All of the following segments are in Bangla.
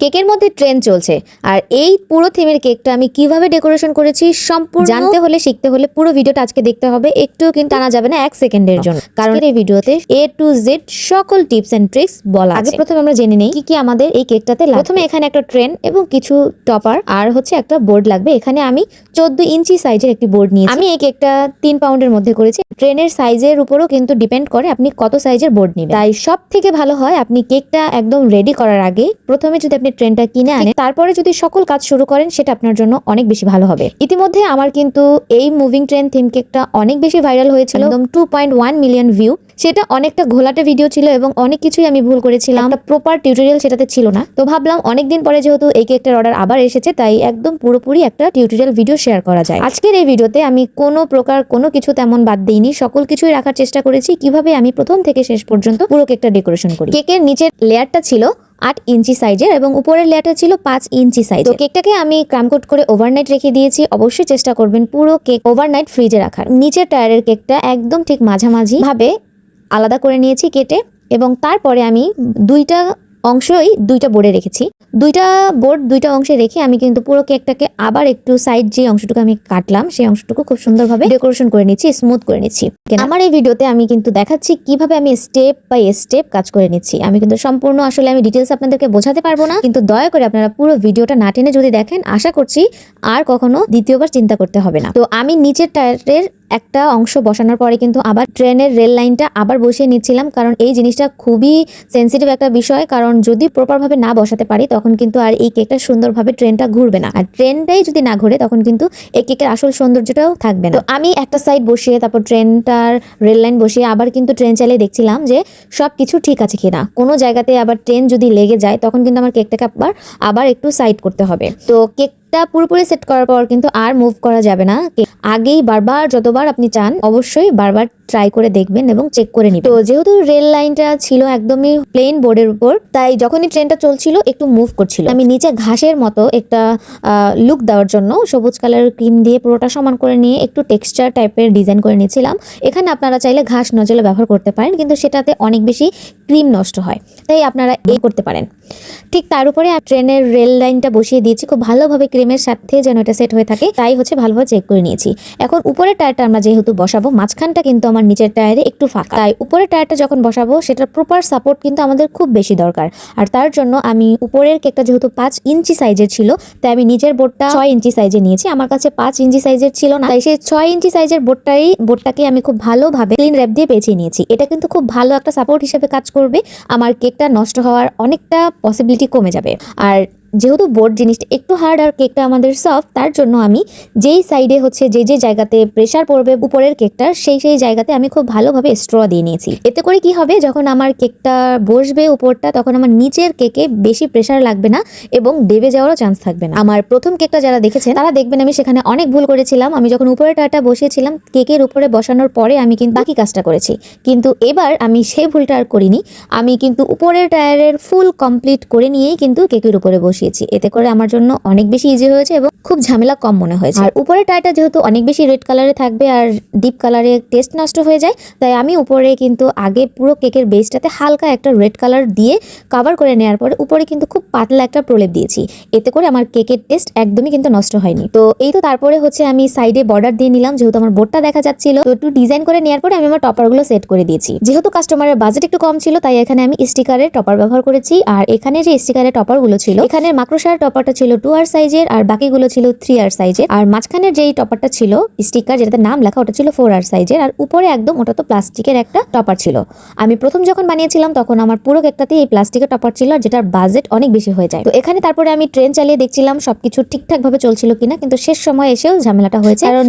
কেকের মধ্যে ট্রেন চলছে। আর এই পুরো থিমের কেকটা আমি কীভাবে ডেকোরেশন করেছি সম্পূর্ণ জানতে হলে শিখতে হলে পুরো ভিডিওটা আজকে দেখতে হবে। একটু কিন্তু আনা যাবে না এক সেকেন্ডের জন্য। কারণ এই ভিডিওতে এ টু জেড সকল টিপস এন্ড ট্রিক্স বলা আগে প্রথমে আমরা জেনে নেই কি কি আমাদের এই কেকটাতে লাগবে। প্রথমে এখানে একটা ট্রেন এবং কিছু টপার আর হচ্ছে একটা বোর্ড লাগবে। এখানে আমি চোদ্দ ইঞ্চি সাইজের একটি বোর্ড নিয়েছি। আমি এই কেকটা তিন পাউন্ডের মধ্যে করেছি। ট্রেনের সাইজের উপরও কিন্তু ডিপেন্ড করে আপনি কত সাইজের বোর্ড নেবেন। তাই সব থেকে ভালো হয় আপনি কেকটা একদম রেডি করার আগে প্রথমে যদি আপনি ট্রেনটা কিনে আনেন, তারপরে যদি সকল কাজ শুরু করেন, সেটা আপনার জন্য অনেক বেশি ভালো হবে। ইতিমধ্যে আমার কিন্তু এই মুভিং ট্রেন থিম কেকটা অনেক বেশি ভাইরাল হয়েছিল। একদম two point one million view সেটা অনেকটা ঘোলাটে ভিডিও ছিল এবং অনেক কিছুই আমি ভুল করেছিলাম। একটা প্রপার টিউটোরিয়াল সেটাতে ছিল না। তো ভাবলাম অনেকদিন পরে যেহেতু এই কেকটার অর্ডার আবার এসেছে, তাই একদম পুরোপুরি একটা টিউটোরিয়াল ভিডিও শেয়ার করা যায়। আজকের এই ভিডিওতে আমি কোনো প্রকার কোনো কিছু তেমন বাদ দিইনি। সকল কিছুই রাখার চেষ্টা করেছি। কীভাবে আমি প্রথম থেকে শেষ পর্যন্ত পুরো কেকটা ডেকোরেশন করি? কেকের নিচের লেয়ারটা ছিল আট ইঞ্চি সাইজের এবং উপরের লেয়ারটা ছিল পাঁচ ইঞ্চি সাইজ তো কেকটাকে আমি ক্রামকোট করে ওভারনাইট রেখে দিয়েছি। অবশ্যই চেষ্টা করবেন পুরো কেক ওভারনাইট ফ্রিজে রাখার। নিচের টায়ারের কেকটা একদম ঠিক মাঝামাঝি ভাবে আলাদা করে নিয়েছি কেটে এবং তারপরে আমি দুইটা অংশই দুইটা বোর্ডে রেখেছি। দুইটা বোর্ড দুইটা অংশে রেখে আমি কিন্তু পুরো কেকটাকে আবার একটু সাইড যে অংশটুকু আমি কাটলাম সেই অংশটুকু খুব সুন্দরভাবে ডেকোরেশন করে নিচ্ছি স্মুথ করে নিচ্ছি। আমার এই ভিডিওতে আমি কিন্তু দেখাচ্ছি কীভাবে আমি স্টেপ বাই স্টেপ কাজ করে নিচ্ছি। আমি কিন্তু সম্পূর্ণ আসলে আমি ডিটেলস আপনাদেরকে বোঝাতে পারব না কিন্তু দয়া করে আপনারা পুরো ভিডিওটা না টেনে যদি দেখেন আশা করছি আর কখনো দ্বিতীয়বার চিন্তা করতে হবে না। তো আমি নিচের টায়ারের একটা অংশ বসানোর পরে কিন্তু আবার ট্রেনের রেল লাইনটা আবার বসিয়ে নিচ্ছিলাম কারণ এই জিনিসটা খুবই সেন্সিটিভ একটা বিষয় কারণ যদি প্রপারভাবে না বসাতে পারি, তখন কিন্তু আর এই কেকটা সুন্দরভাবে ট্রেনটা ঘুরবে না। আর ট্রেনটাই যদি না ঘুরে, তখন কিন্তু এই কেকের আসল সৌন্দর্যটাও থাকবে না। তো আমি একটা সাইড বসিয়ে, তারপর ট্রেনটার রেল লাইন বসিয়ে আবার কিন্তু ট্রেন চালিয়ে দেখছিলাম যে সব কিছু ঠিক আছে কিনা। কোনো জায়গাতে আবার ট্রেন যদি লেগে যায়, তখন কিন্তু আমার কেকটাকে আবার আবার একটু সাইড করতে হবে। তো কেক টা পুরোপুরি সেট করার পর কিন্তু আর মুভ করা যাবে না। আগেই বারবার যতবার আপনি চান, অবশ্যই বারবার ট্রাই করে দেখবেন এবং চেক করে নিবেন। তো যেহেতু রেল লাইনটা ছিল একদমই প্লেন বোর্ডের উপর, তাই যখনই ট্রেনটা চলছিল, একটু মুভ করছিল। আমি নিচে ঘাসের মতো একটা লুক দেওয়ার জন্য সবুজ কালার ক্রিম দিয়ে পুরোটা সমান করে নিয়ে একটু টেক্সচার টাইপের ডিজাইন করে নিয়েছিলাম। এখানে আপনারা চাইলে ঘাস নজলে ব্যবহার করতে পারেন, কিন্তু সেটাতে অনেক বেশি ক্রিম নষ্ট হয়, তাই আপনারা এই করতে পারেন। ঠিক তার উপরে ট্রেনের রেল লাইনটা বসিয়ে দিয়েছি, খুব ভালোভাবে ক্রিমের সাথে যেন এটা সেট হয়ে থাকে, তাই হচ্ছে ভালোভাবে চেক করে নিয়েছি। এখন উপরের টায়ারটা আমরা যেহেতু বসাবো, মাঝখানটা কিন্তু আমার নিচের টায়ারে একটু ফাঁকা। তাই উপরের টায়ারটা যখন বসাবো, সেটার প্রপার সাপোর্ট কিন্তু আমাদের খুব বেশি দরকার। আর তার জন্য আমি উপরের কেকটা যেহেতু পাঁচ ইঞ্চি সাইজের ছিল, তাই আমি নিচের বোর্ডটা ছয় ইঞ্চি সাইজে নিয়েছি। আমার কাছে পাঁচ ইঞ্চি সাইজের ছিল না, তাই সেই ছয় ইঞ্চি সাইজের বোর্ডটাই, বোর্ডটাকে আমি খুব ভালোভাবে ক্লিন র্যাপ দিয়ে পেঁচিয়ে নিয়েছি। এটা কিন্তু খুব ভালো একটা সাপোর্ট হিসেবে কাজ করবে আমার কেকটা নষ্ট হওয়ার অনেকটা পসিবিলিটি কমে যাবে। আর যেহেতু বোর্ড জিনিসটা একটু হার্ড আর কেকটা আমাদের সফট তার জন্য আমি যেই সাইডে হচ্ছে যে যে জায়গাতে প্রেশার পড়বে উপরের কেকটার সেই সেই জায়গাতে আমি খুব ভালোভাবে স্ট্র দিয়ে নিয়েছি। এতে করে কি হবে? যখন আমার কেকটা বসবে উপরটা, তখন আমার নিচের কেকে বেশি প্রেশার লাগবে না এবং দেবে যাওয়ারও চান্স থাকবে না। আমার প্রথম কেকটা যারা দেখেছেন, তারা দেখবেন আমি সেখানে অনেক ভুল করেছিলাম। আমি যখন উপরে টাটা বসিয়েছিলাম কেকের উপরে বসানোর পরে আমি কিন্তু বাকি কাজটা করেছি। কিন্তু এবার আমি সেই ভুলটা আর করিনি। আমি কিন্তু উপরের টায়ারের ফুল কমপ্লিট করে নিয়েই কিন্তু কেকের উপরে বসি বসিয়েছি। এতে করে আমার জন্য অনেক বেশি ইজি হয়েছে এবং খুব ঝামেলা কম মনে হয়েছে। আর উপরে টাইটা যেহেতু অনেক বেশি রেড কালারে থাকবে আর ডিপ কালারে টেস্ট নষ্ট হয়ে যায়, তাই আমি উপরে কিন্তু আগে পুরো কেকের বেসটাতে হালকা একটা রেড কালার দিয়ে কভার করে নেওয়ার পরে উপরে কিন্তু খুব পাতলা একটা প্রলেপ দিয়েছি। এতে করে আমার কেকের টেস্ট একদমই কিন্তু নষ্ট হয়নি। তো এই তো তারপরে হচ্ছে আমি সাইডে বর্ডার দিয়ে নিলাম, যেহেতু আমার বোর্ডটা দেখা যাচ্ছিল। তো একটু ডিজাইন করে নেওয়ার পরে আমি আমার টপারগুলো সেট করে দিয়েছি। যেহেতু কাস্টমারের বাজেট একটু কম ছিল, তাই এখানে আমি স্টিকারের টপার ব্যবহার করেছি। আর এখানে যে স্টিকারের টপারগুলো ছিল, এখানে মাক্রোসার টপারটা ছিল টু আর সাইজের আর বাকিগুলো ছিল থ্রি আর সাইজের আর মাঝখানের যেই টপারটা ছিল স্টিকার যেটাতে নাম লেখা, ওটা ছিল ফোর আর সাইজের আর উপরে একদম ওটা তো প্লাস্টিকের একটা টপার ছিল। আমি প্রথম যখন বানিয়েছিলাম, তখন আমার পুরো কেকটাতে এই প্লাস্টিকের টপার ছিল আর যেটার বাজেট অনেক বেশি হয়ে যায়। তো এখানে তারপরে আমি ট্রেন চালিয়ে দেখছিলাম, সবকিছু ঠিকঠাক ভাবে চলছিল কিনা, কিন্তু শেষ সময় এসেও ঝামেলাটা হয়েছে। কারণ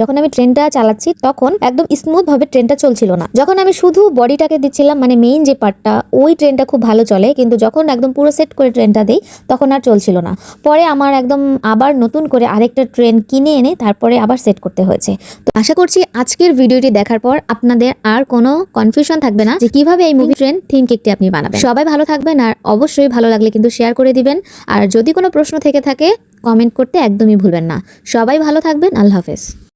যখন আমি ট্রেনটা চালাচ্ছি, তখন একদম স্মুথ ভাবে ট্রেনটা চলছিল না। যখন আমি শুধু বডিটাকে দিচ্ছিলাম মানে মেইন যে পার্টটা ওই ট্রেনটা খুব ভালো চলে, কিন্তু যখন একদম পুরো সেট করে ট্রেনটা দিই, তখন আর চলছিল না। পরে আমার একদম আবার নতুন করে আরেকটা ট্রেন কিনে এনে তারপরে আবার সেট করতে হয়েছে। তো আশা করছি আজকের ভিডিওটি দেখার পর আপনাদের আর কোনো কনফিউশন থাকবে না যে কীভাবে এই মুভি ট্রেন থিম কেকটি আপনি বানাবেন। সবাই ভালো থাকবেন আর অবশ্যই ভালো লাগলে কিন্তু শেয়ার করে দিবেন। আর যদি কোনো প্রশ্ন থেকে থাকে কমেন্ট করতে একদমই ভুলবেন না। সবাই ভালো থাকবেন আল্লাহ হাফেজ।